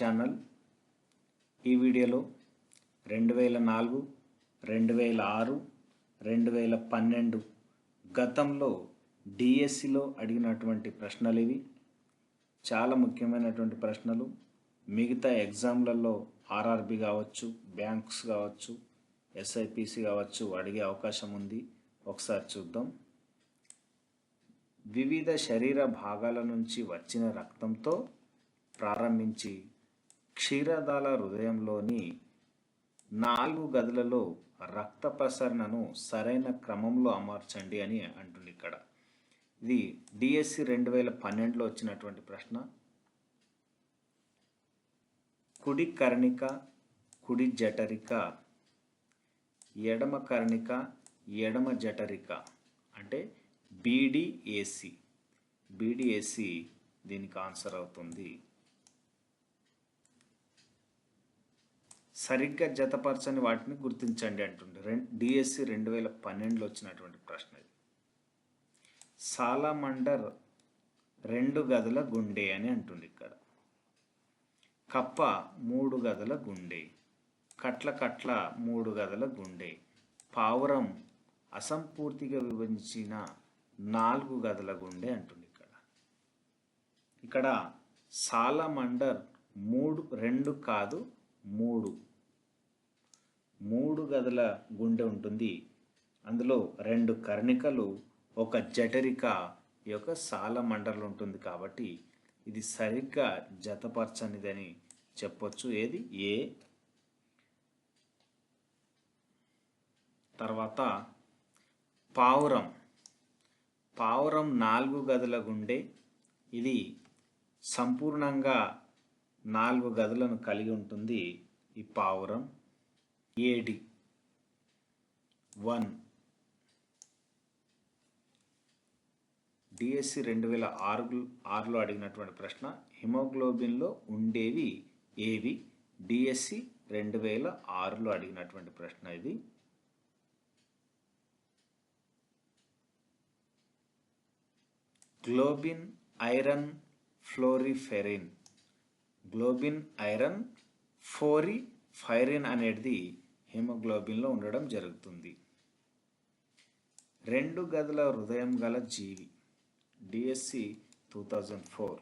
Channel. ఈ వీడియోలో రెండు వేల నాలుగు రెండు వేల ఆరు రెండు వేల పన్నెండు గతంలో డిఎస్సిలో అడిగినటువంటి ప్రశ్నలు ఇవి. చాలా ముఖ్యమైనటువంటి ప్రశ్నలు. మిగతా ఎగ్జామ్లలో ఆర్ఆర్బి కావచ్చు బ్యాంక్స్ కావచ్చు ఎస్ఐపిసి కావచ్చు అడిగే అవకాశం ఉంది. ఒకసారి చూద్దాం. వివిధ శరీర భాగాల నుంచి వచ్చిన రక్తంతో ప్రారంభించి క్షీరదాల హృదయంలోని నాలుగు గదులలో రక్త ప్రసరణను సరైన క్రమంలో అమర్చండి అని అంటుంది ఇక్కడ. ఇది డిఎస్సి రెండు వేల పన్నెండులో వచ్చినటువంటి ప్రశ్న. కుడి కర్ణిక కుడి జఠరిక ఎడమ కర్ణిక ఎడమ జఠరిక అంటే బీడిఏసి బీడిఏసి దీనికి ఆన్సర్ అవుతుంది. సరిగ్గా జతపరచని వాటిని గుర్తించండి అంటుండే. రెండు డిఎస్సి రెండు వేల పన్నెండులో వచ్చినటువంటి ప్రశ్న ఇది. సాలమండర్ రెండు గదుల గుండె అని అంటుంది ఇక్కడ. కప్ప మూడు గదుల గుండె. కట్ల కట్ల మూడు గదుల గుండె. పావురం అసంపూర్తిగా విభజించిన నాలుగు గదుల గుండె అంటుంది ఇక్కడ. ఇక్కడ సాలమండర్ మూడు రెండు కాదు మూడు. గదుల గుండె ఉంటుంది. అందులో రెండు కర్ణికలు ఒక జఠరిక యొక్క యొక్క మండలం ఉంటుంది కాబట్టి ఇది సరిగ్గా జతపరచనిదని చెప్పొచ్చు. ఏది? ఏ. తర్వాత పావురం. పావురం నాలుగు గదుల గుండె. ఇది సంపూర్ణంగా నాలుగు గదులను కలిగి ఉంటుంది ఈ పావురం. AD one. డిఎస్సి రెండు వేల ఆరు ఆరులో అడిగినటువంటి ప్రశ్న హిమోగ్లోబిన్లో ఉండేవి ఏవి? డిఎస్సి రెండు వేల ఆరులో అడిగినటువంటి ప్రశ్న ఇది. Globin iron porphyrin. Globin iron porphyrin అనేది హిమోగ్లోబిన్లో ఉండడం జరుగుతుంది. రెండు గదుల హృదయం గల జీవి డిఎస్సి టూ థౌజండ్ ఫోర్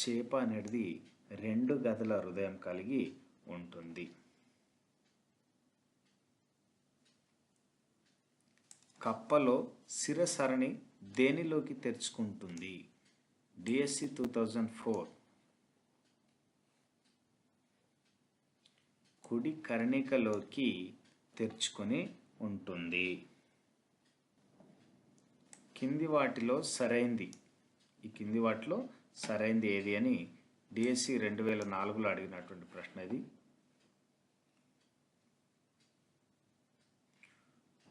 చేప అనేది రెండు గదుల హృదయం కలిగి ఉంటుంది. కప్పలో శిరసరణి దేనిలోకి తెరుచుకుంటుంది? డిఎస్సి టూ థౌజండ్ ఫోర్ కుడి కర్ణికలోకి తెరుచుకొని ఉంటుంది. కింది వాటిలో సరైంది. ఈ కింది వాటిలో సరైంది ఏది అని డిఎస్సి రెండు వేల నాలుగులో అడిగినటువంటి ప్రశ్న ఇది.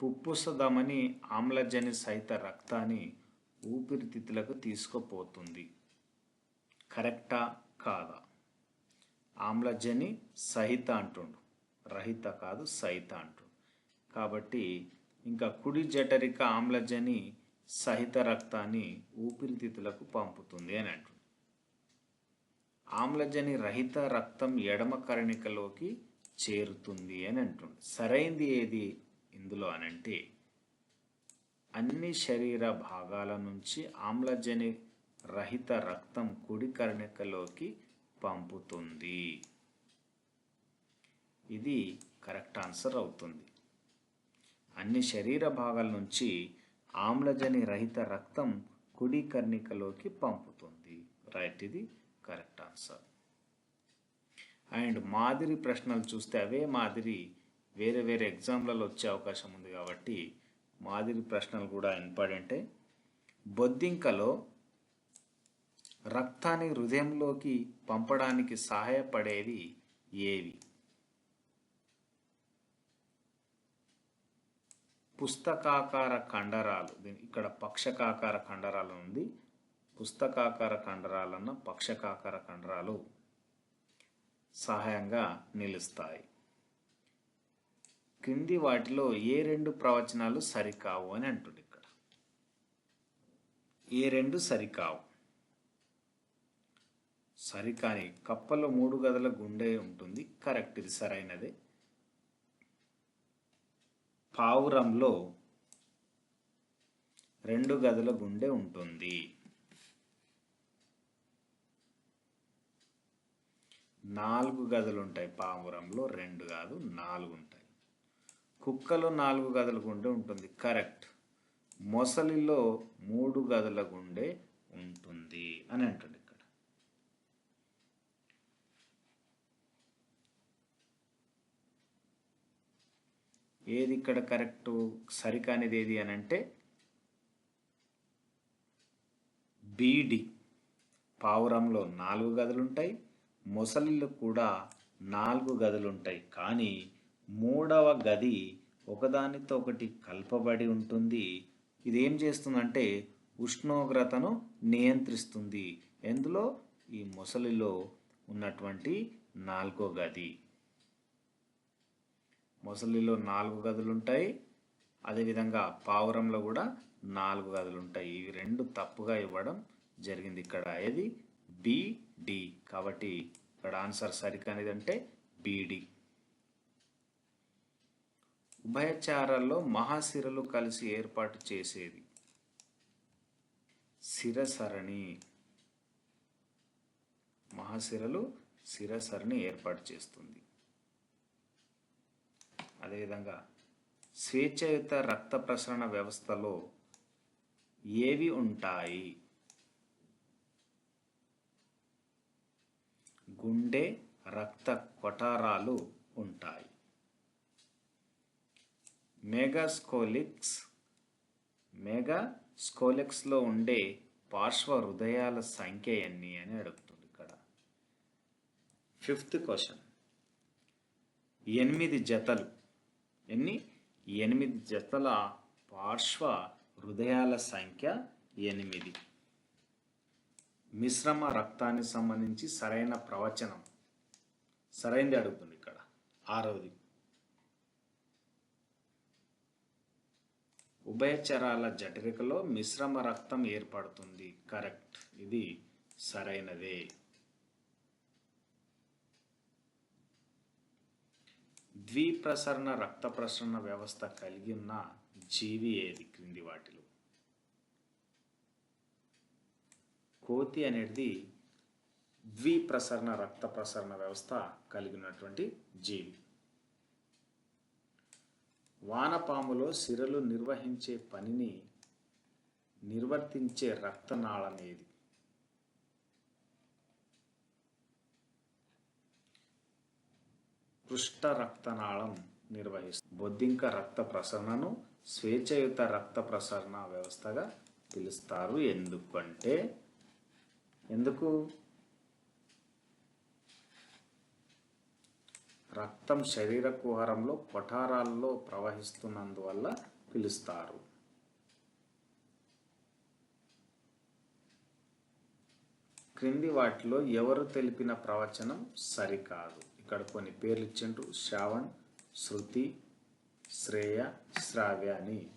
పుప్పుసదమని ఆమ్లజని సహిత రక్తాన్ని ఊపిరితిత్తులకు తీసుకుపోతుంది. కరెక్టా కాదా? ఆమ్లజని సహిత అంటుండు. రహిత కాదు సహిత అంటుండు. కాబట్టి ఇంకా కుడి జఠరిక ఆమ్లజని సహిత రక్తాన్ని ఊపిరితిత్తులకు పంపుతుంది అని అంటుంది ఆమ్లజని రహిత రక్తం ఎడమ కరణికలోకి చేరుతుంది అని అంటుంది సరైంది ఏది ఇందులో అనంటే అన్ని శరీర భాగాల నుంచి ఆమ్లజని రహిత రక్తం కుడి కరణికలోకి పంపుతుంది. ఇది కరెక్ట్ ఆన్సర్ అవుతుంది. అన్ని శరీర భాగాల నుంచి ఆమ్లజని రహిత రక్తం కుడి కర్ణికలోకి పంపుతుంది. రైట్ ఇది కరెక్ట్ ఆన్సర్. అండ్ మాదిరి ప్రశ్నలు చూస్తే అవే మాదిరి వేరే వేరే ఎగ్జామ్లలో వచ్చే అవకాశం ఉంది కాబట్టి మాదిరి ప్రశ్నలు కూడా ఇంపార్టెంటే బొద్దింకలో రక్తాన్ని హృదయంలోకి పంపడానికి సహాయపడేవి ఏవి? పుస్తకాకార కండరాలు. దీని ఇక్కడ పక్షకాకార కండరాలు ఉంది. పుస్తకాకార కండరాలన్న పక్షకాకార కండరాలు సహాయంగా నిలుస్తాయి. కింది వాటిలో ఏ రెండు ప్రవచనాలు సరికావు అని అంటుంది ఇక్కడ. ఏ రెండు సరికావు? సరికాని కప్పలో మూడు గదుల గుండె ఉంటుంది. కరెక్ట్ ఇది సరైనదే. పావురంలో రెండు గదుల గుండె ఉంటుంది. నాలుగు గదులు ఉంటాయి పావురంలో రెండు కాదు నాలుగు ఉంటాయి. కుక్కలో నాలుగు గదుల గుండె ఉంటుంది. కరెక్ట్. మొసలిలో మూడు గదుల గుండె ఉంటుంది అని అంటుంది ఇక్కడ ఏది ఇక్కడ కరెక్టు సరికానిది ఏది అని అంటే బీడి పావురంలో నాలుగు గదులు ఉంటాయి మొసలిలో కూడా నాలుగు గదులు ఉంటాయి కానీ మూడవ గది ఒకదానితో ఒకటి కలపబడి ఉంటుంది. ఇది ఏం చేస్తుందంటే ఉష్ణోగ్రతను నియంత్రిస్తుంది. ఎందులో? ఈ మొసలిలో ఉన్నటువంటి నాలుగో గది. మొసలిలో నాలుగు గదులు ఉంటాయి అదేవిధంగా పావురంలో కూడా నాలుగు గదులు ఉంటాయి ఇవి రెండు తప్పుగా ఇవ్వడం జరిగింది. ఇక్కడ ఏది? బిడి కాబట్టి ఇక్కడ ఆన్సర్ సరికానిది అంటే బీడి ఉభయచారాల్లో మహాశిరలు కలిసి ఏర్పాటు చేసేది. శిరసరణి. మహాశిరలు శిరసరణి ఏర్పాటు చేస్తుంది. అదేవిధంగా స్వేచ్ఛయుత రక్త ప్రసరణ వ్యవస్థలో ఏవి ఉంటాయి? గుండె రక్త కొటారాలు ఉంటాయి. మెగాస్కోలిక్స్ మెగాస్కోలిక్స్లో ఉండే పార్శ్వ హృదయాల సంఖ్య ఎన్ని అని అడుగుతుంది ఇక్కడ. Fifth question. ఎనిమిది జతలు ఎన్ని? ఎనిమిది జతల పార్శ్వ హృదయాల సంఖ్య ఎనిమిది. మిశ్రమ రక్తానికి సంబంధించి సరైన ప్రవచనం. సరైనది అడుగుతుంది ఇక్కడ. ఆరవది. ఉభయచరాల జఠరికలో మిశ్రమ రక్తం ఏర్పడుతుంది. కరెక్ట్. ఇది సరైనదే. ద్విప్రసరణ రక్త ప్రసరణ వ్యవస్థ కలిగి ఉన్న జీవి ఏది? క్రింది వాటిలో. కోతి అనేది ద్విప్రసరణ రక్త ప్రసరణ వ్యవస్థ కలిగినటువంటి జీవి. వానపాములో సిరలు నిర్వహించే పనిని నిర్వర్తించే రక్తనాళం ఏది? పృష్ఠ రక్తనాళం నిర్వహిస్తుంది. బొద్దింక రక్త ప్రసరణను స్వేచ్ఛయుత రక్త ప్రసరణ వ్యవస్థగా పిలుస్తారు. ఎందుకంటే ఎందుకు? రక్తం శరీర కుహరంలో కొఠారాల్లో ప్రవహిస్తున్నందువల్ల పిలుస్తారు. క్రింది వాటిలో ఎవరు తెలిపిన ప్రవచనం సరికాదు. ఇక్కడ కొన్ని పేర్లు ఇచ్చిండ్రు. శ్రావణ్ శృతి శ్రేయ శ్రావ్య అని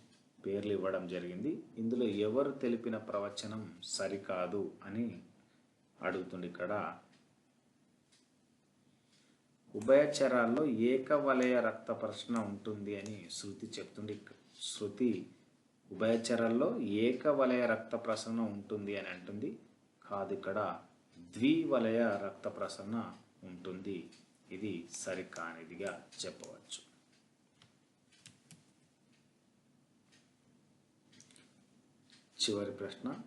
పేర్లు ఇవ్వడం జరిగింది. ఇందులో ఎవరు తెలిపిన ప్రవచనం సరికాదు అని అడుగుతుంది ఇక్కడ. ఉభయచరాల్లో ఏకవలయ రక్త ప్రశ్న ఉంటుంది అని శృతి చెప్తుంది శృతి ఉభయచరాల్లో ఏకవలయ రక్త ప్రసరణ ఉంటుంది అని అంటుంది. కాదు ఇక్కడ ద్వివలయ రక్త ప్రసరణ ఉంటుంది. ఇది సరికానిదిగా చెప్పవచ్చు. చివరి ప్రశ్న.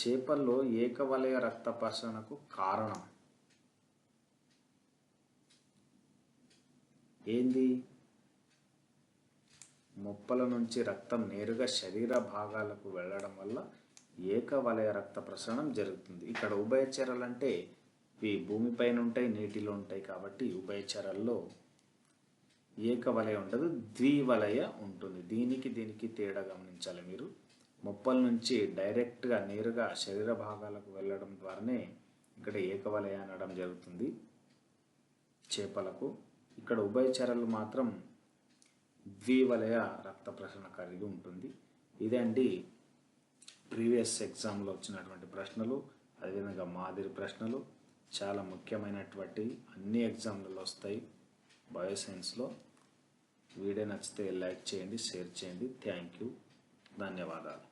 చేపల్లో ఏకవలయ రక్త ప్రసరణకు కారణం? ఏంది? మొప్పల నుంచి రక్తం నేరుగా శరీర భాగాలకు వెళ్ళడం వల్ల ఏకవలయ రక్త ప్రసరణం జరుగుతుంది. ఇక్కడ ఉభయచరాలు అంటే ఇవి భూమిపైన ఉంటాయి నీటిలో ఉంటాయి కాబట్టి ఉభయచరల్లో ఏకవలయ ఉండదు ద్వివలయ ఉంటుంది. దీనికి దీనికి తేడా గమనించాలి మీరు. మొప్పల నుంచి డైరెక్ట్గా నేరుగా శరీర భాగాలకు వెళ్ళడం ద్వారానే ఇక్కడ ఏకవలయ అనడం జరుగుతుంది చేపలకు. ఇక్కడ ఉభయచరలు మాత్రం ద్వివలయ రక్త ప్రసరణ కలిగి ఉంటుంది. ఇదండి ప్రీవియస్ ఎగ్జామ్లో వచ్చినటువంటి ప్రశ్నలు అదేవిధంగా మాదిరి ప్రశ్నలు. చాలా ముఖ్యమైనటువంటి అన్ని ఎగ్జామ్లలో వస్తాయి. బయోసైన్స్లో. వీడియో నచ్చితే లైక్ చేయండి షేర్ చేయండి. Thank you. ధన్యవాదాలు.